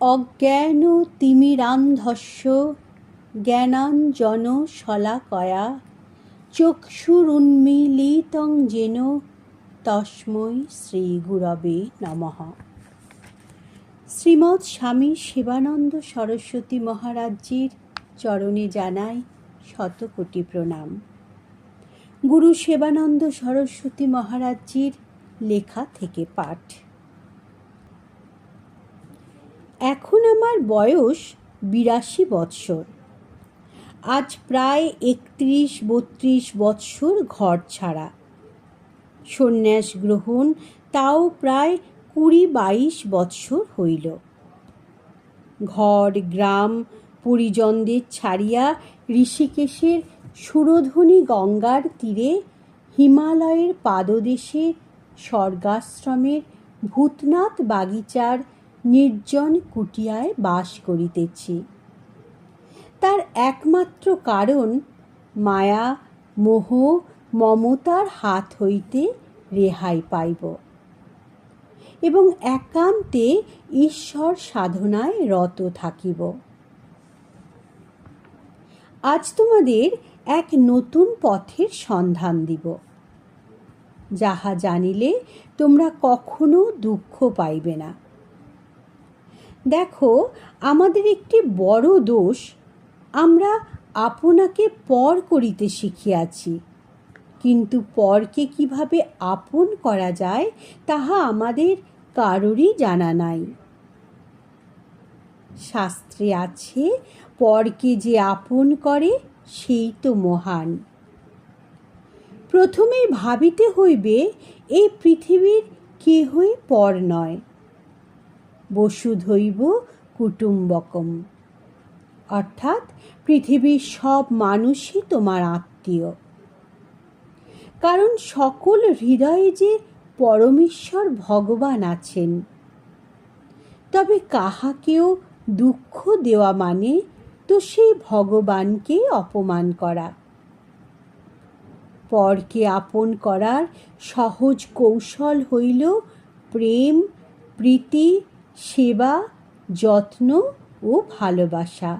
অজ্ঞান তিমিরান্ধস্য, জ্ঞানাঞ্জন শলাকয়া, চক্ষুরুন্মীলিতং যেন তস্মৈ শ্রী গুরবে নমঃ। শ্রীমৎ স্বামী শিবানন্দ সরস্বতী মহারাজ্যের চরণে জানাই শতকোটি প্রণাম। গুরু সেবানন্দ সরস্বতী মহারাজ্যের লেখা থেকে পাঠ। এখন আমার বয়স বিরাশি বৎসর। আজ প্রায় একত্রিশ বত্রিশ বৎসর ঘর ছাড়া। সন্ন্যাস গ্রহণ তাও প্রায় কুড়ি বাইশ বৎসর হইল। ঘর, গ্রাম, পরিজনদের ছাড়িয়া ঋষিকেশের সুরধ্বনি গঙ্গার তীরে হিমালয়ের পাদদেশে স্বর্গাশ্রমের ভূতনাথ বাগিচার নির্জন কুটিয়ায় বাস করিতেছি। তার একমাত্র কারণ, মায়া, মোহ, মমতার হাত হইতে রেহাই পাইব এবং একান্তে ঈশ্বর সাধনায় রত থাকিব। আজ তোমাদের এক নতুন পথের সন্ধান দিব, যাহা জানিলে তোমরা কখনো দুঃখ পাইবে না। দেখো, আমাদের একটি বড় দোষ, আমরা আপনাকে পর করিতে শিখিয়াছি। কিন্তু পরকে কীভাবে আপন করা যায়, তাহা আমাদের কারোরই জানা নাই। শাস্ত্রে আছে, পরকে যে আপন করে, সেই তো মহান। প্রথমেই ভাবিতে হইবে, এই পৃথিবীর কেহই পর নয়। বসুধৈব কুটুম্বকম। অর্থাৎ পৃথিবীর সব মানুষই তোমার আত্মীয়। কারণ সকল হৃদয়ে যে পরমেশ্বর ভগবান আছেন, তবে কাহাকেও দুঃখ দেওয়া মানে তো সেই ভগবানকে অপমান করা। পরকে আপন করার সহজ কৌশল হইল প্রেম, প্রীতি সেবা, যত্ন ও ভালোবাসা।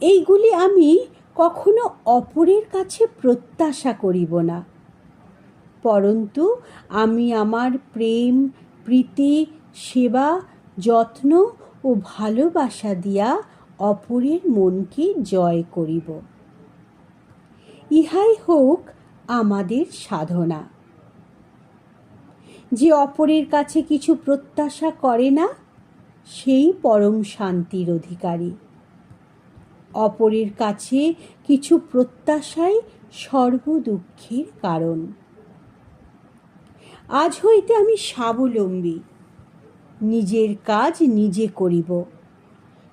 এইগুলি আমি কখনো অপরের কাছে প্রত্যাশা করিব না। পরন্তু আমি আমার প্রেম, প্রীতি, সেবা, যত্ন ও ভালোবাসা দিয়া অপরের মনকে জয় করিব। ইহাই হোক আমাদের সাধনা। যে অপরের কাছে কিছু প্রত্যাশা করে না, সেই পরম শান্তির অধিকারী। অপরের কাছে কিছু প্রত্যাশাই সর্বদুঃখের কারণ। আজ হইতে আমি স্বাবলম্বী। নিজের কাজ নিজে করিব।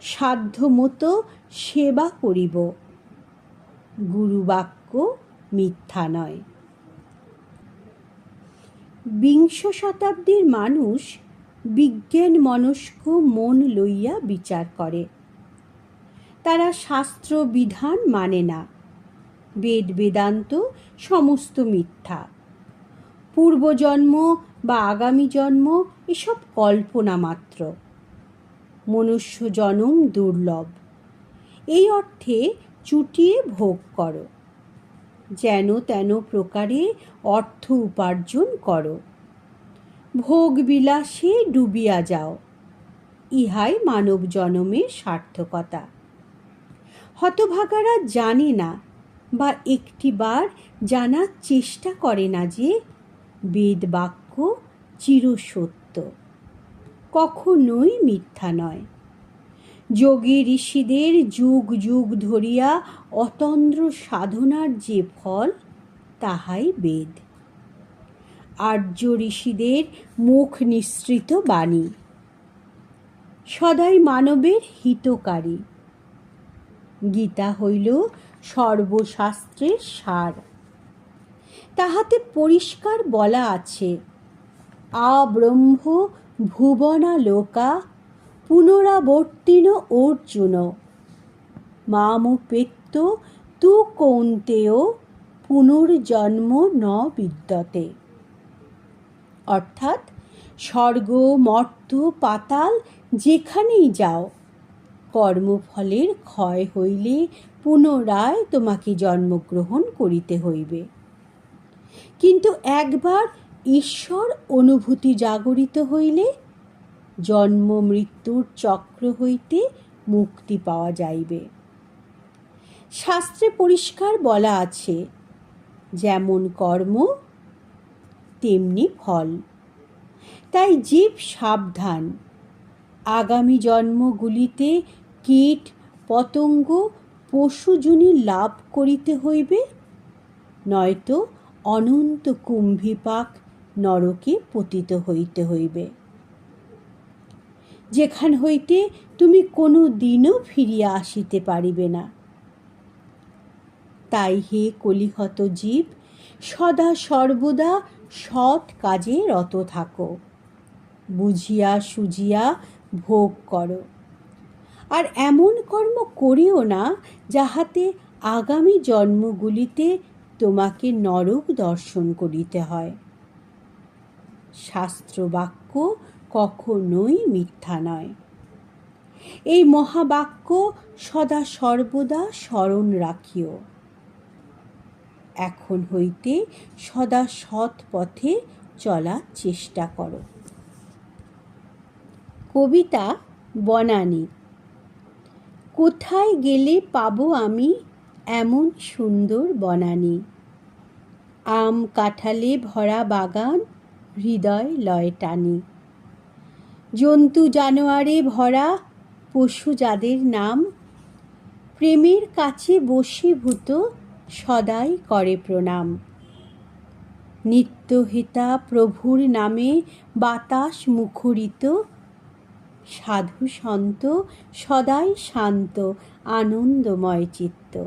সাধ্য মতো সেবা করিব। গুরুবাক্য মিথ্যা নয়। বিংশ শতাব্দীর মানুষ বিজ্ঞান মনস্ক মন লইয়া বিচার করে। তারা শাস্ত্র বিধান মানে না। বেদ বেদান্ত সমস্ত মিথ্যা। পূর্বজন্ম বা আগামী জন্ম এসব কল্পনা মাত্র। মনুষ্য জনম দুর্লভ। এই অর্থে চুটিয়ে ভোগ করো। যেন তেন প্রকারে অর্থ উপার্জন করো। ভোগ বিলাসে ডুবিয়া যাও, ইহাই মানব জনমের সার্থকতা। হতভাগারা জানে না বা একটিবার জানার চেষ্টা করে না যে বেদ বাক্য চিরসত্য, কখনোই মিথ্যা নয়। যোগী ঋষিদের যুগ যুগ ধরিয়া অতন্দ্র সাধনার যে ফল, তাহাই বেদ। আর্য ঋষিদের মুখ নিঃসৃত বাণী। সদাই মানবের হিতকারী। গীতা হইল সর্বশাস্ত্রের সার। তাহাতে পরিষ্কার বলা আছে আব্রহ্ম ভুবনা লোকা পুনরাবর্তিন অর্জুন। মামুপেত্য তু কৌন্তেয় পুনর্জন্ম ন বিদ্যতে। অর্থাৎ স্বর্গ মর্ত পাতাল যেখানেই যাও, কর্মফলের ক্ষয় হইলে পুনরায় তোমাকে জন্মগ্রহণ করিতে হইবে। কিন্তু একবার ঈশ্বর অনুভূতি জাগরিত হইলে জন্ম, মৃত্যুর চক্র হইতে মুক্তি পাওয়া যাইবে। শাস্ত্রে পরিষ্কার বলা আছে, যেমন কর্ম, তেমনি ফল। তাই জীব সাবধান। আগামী জন্মগুলিতে কীট, পতঙ্গ পশুজনী লাভ করিতে হইবে, নয়তো অনন্ত কুম্ভীপাক নরকে পতিত হইতে হইবে। যেখান হইতে তুমি কোনো দিনও ফিরিয়া আসিতে পারিবে না। তাই হে কলিহত জীব, সদা সর্বদা সৎ কাজে রত থাকো। বুঝিয়া সুজিয়া ভোগ করো। আর এমন কর্ম করিও না যাহাতে আগামী জন্মগুলিতে তোমাকে নরক দর্শন করিতে হয়। শাস্ত্রবাক্য কখনোই মিথ্যা নয়। এই মহাবাক্য সদা সর্বদা স্মরণ রাখিও। এখন হইতে সদা সৎ পথে চলার চেষ্টা করো। কবিতা বনানী। কোথায় গেলে পাবো আমি এমন সুন্দর বনানী। আম কাঁঠালে ভরা বাগান হৃদয় লয় টানি। জন্তু জানোয়ারে ভরা পশু যাদের নাম, প্রেমের কাছে বশীভূত সদাই করে প্রণাম। নিত্যহিতা প্রভুর নামে বাতাস মুখরিত সাধু সন্ত সদাই শান্ত, আনন্দময় চিত্ত।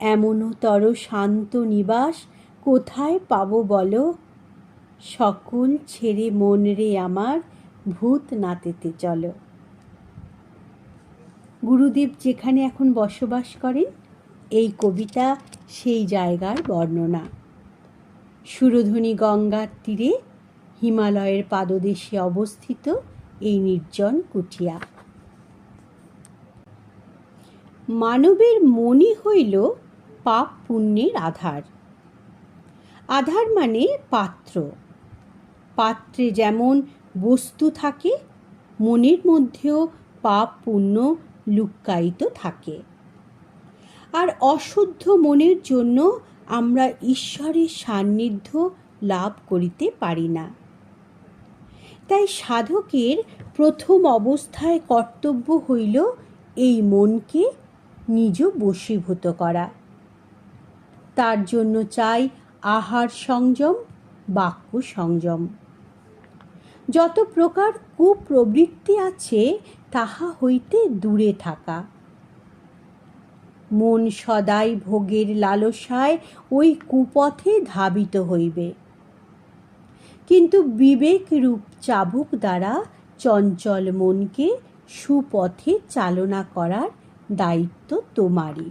এমনতর শান্ত নিবাস কোথায় পাব বলো? সকল ছেড়ে মন রে আমার ভূত নাতেতে চলো। গুরুদেব যেখানে এখন বসবাস করেন, এই কবিতা সেই জায়গার বর্ণনা। সুরধ্বনি গঙ্গার তীরে হিমালয়ের পাদদেশে অবস্থিত এই নির্জন কুটিয়া মানবের মনে হইল পাপ পুণ্যের আধার। আধার মানে পাত্র। পাত্রে যেমন বস্তু থাকে, মনের মধ্যেও পাপ পুণ্য লুক্কায়িত থাকে। আর অশুদ্ধ মনের জন্য আমরা ঈশ্বরের সান্নিধ্য লাভ করিতে পারি না। তাই সাধকের প্রথম অবস্থায় কর্তব্য হইল এই মনকে নিজ বশীভূত করা। তার জন্য চাই আহার সংযম, বাক্য সংযম। যত প্রকার কুপ্রবৃত্তি আছে, তাহা হইতে দূরে থাকা। মন সদাই ভোগের লালসায় ওই কুপথে ধাবিত হইবে। কিন্তু বিবেক রূপ চাবুক দ্বারা চঞ্চল মনকে সুপথে চালনা করার দায়িত্ব তোমারই।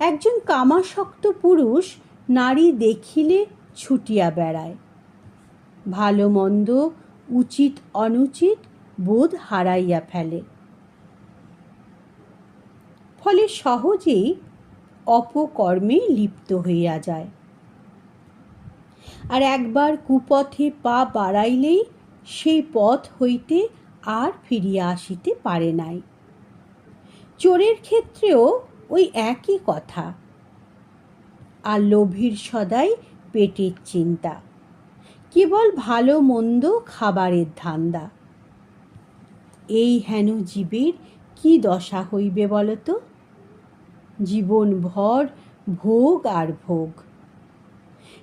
একজন কামাসক্ত পুরুষ নারী দেখিলে ছুটিয়া বেড়ায়। ভালো মন্দ, উচিত অনুচিত বোধ হারাইয়া ফেলে। ফলে সহজেই অপকর্মে লিপ্ত হইয়া যায়। আর একবার কুপথে পা বাড়াইলেই সেই পথ হইতে আর ফিরিয়া আসিতে পারে নাই। চোরের ক্ষেত্রেও ওই একই কথা। আর লোভীর সদাই পেটের চিন্তা। কেবল ভালো মন্দ খাবারের ধান্দা। এই হেন জীবের কি দশা হইবে বলতো? জীবন ভর ভোগ আর ভোগ।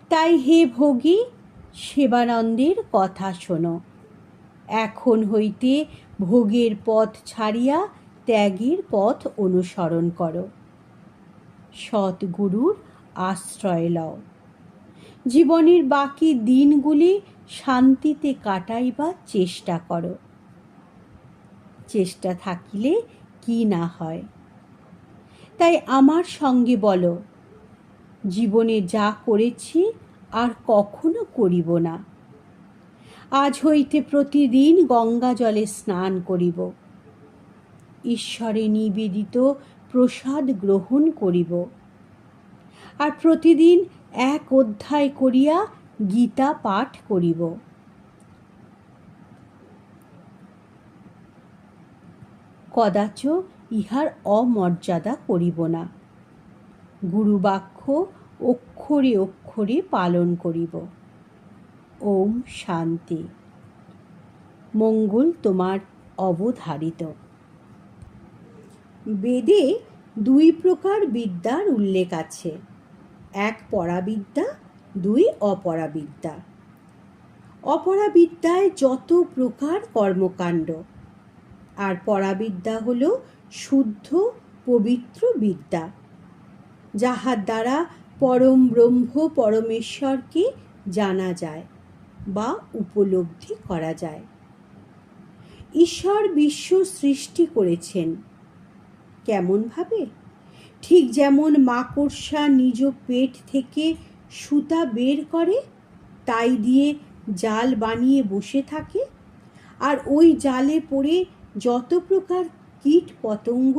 তাই হে ভোগী, সেবানন্দের কথা শোনো। এখন হইতে ভোগের পথ ছাড়িয়া ত্যাগের পথ অনুসরণ করো। সৎগুরুর আশ্রয় লও। জীবনের বাকি দিনগুলি শান্তিতে কাটাইবার চেষ্টা করো। চেষ্টা থাকিলে কি না হয়? তাই আমার সঙ্গে বলো, জীবনে যা করেছি আর কখনো করিব না। আজ হইতে প্রতিদিন গঙ্গা জলে স্নান করিব। ঈশ্বরে নিবেদিত প্রসাদ গ্রহণ করিব। আর প্রতিদিন এক অধ্যায় করিয়া গীতা পাঠ করিব। কদাচ ইহার অমর্যাদা করিব না। গুরুবাক্য অক্ষরে অক্ষরে পালন করিব। ওম শান্তি। মঙ্গল তোমার অবধারিত। বেদে দুই প্রকার বিদ্যার উল্লেখ আছে। এক পরাবিদ্যা, দুই অপরাবিদ্যা। অপরাবিদ্যায় যত প্রকার কর্মকাণ্ড, আর পরাবিদ্যা হল শুদ্ধ, পবিত্র বিদ্যা, যাহার দ্বারা পরম ব্রহ্ম পরমেশ্বরকে জানা যায় বা উপলব্ধি করা যায়। ঈশ্বর বিশ্ব সৃষ্টি করেছেন, কেমনভাবে? ঠিক যেমন মাকড়সা নিজ পেট থেকে সুতা বের করে, তাই দিয়ে জাল বানিয়ে বসে থাকে। আর ওই জালে পড়ে যত প্রকার কীট পতঙ্গ,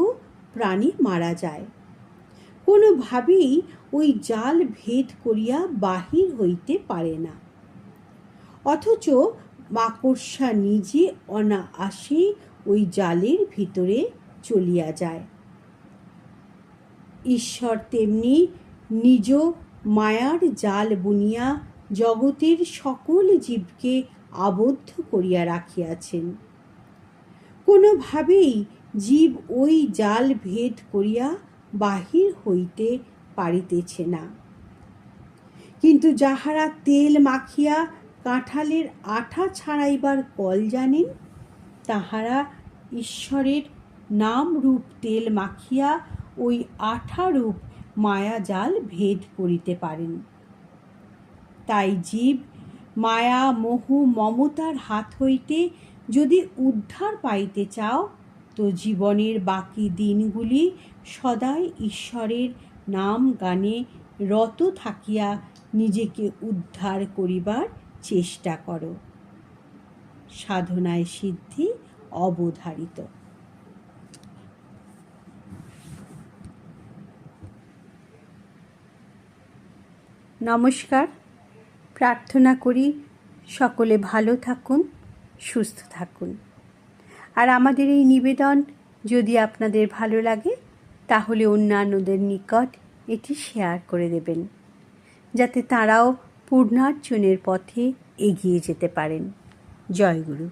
প্রাণী মারা যায়। কোনোভাবেই ওই জাল ভেদ করিয়া বাহির হইতে পারে না। অথচ মাকড়সা নিজে অনায়াসে ওই জালের ভিতরে চলিয়া যায়। ঈশ্বর তেমনি নিজ মায়ার জাল বুনিয়া জগতের সকল জীবকে আবদ্ধ করিয়া রাখিয়াছেন। কোনোভাবেই জীব ওই জাল ভেদ করিয়া বাহির হইতে পারিতেছে না। কিন্তু যাহারা তেল মাখিয়া কাঁঠালের আঠা ছাড়াইবার কল জানেন, তাহারা ঈশ্বরের নাম রূপ তেল মাখিয়া ওই আঠা রূপ মায়াজাল ভেদ করিতে পারেন। তাই জীব মায়া, মোহ, মমতার হাত হইতে যদি উদ্ধার পাইতে চাও, তো জীবনের বাকি দিনগুলি সদাই ঈশ্বরের নাম গানে রত থাকিয়া নিজেকে উদ্ধার করিবার চেষ্টা করো। সাধনায় সিদ্ধি অবধারিত। নমস্কার। প্রার্থনা করি সকলে ভালো থাকুন, সুস্থ থাকুন। আর আমাদের এই নিবেদন যদি আপনাদের ভালো লাগে, তাহলে অন্যান্যদের নিকট এটি শেয়ার করে দেবেন, যাতে তারাও পূর্ণার্জনের পথে এগিয়ে যেতে পারেন। জয়গুরু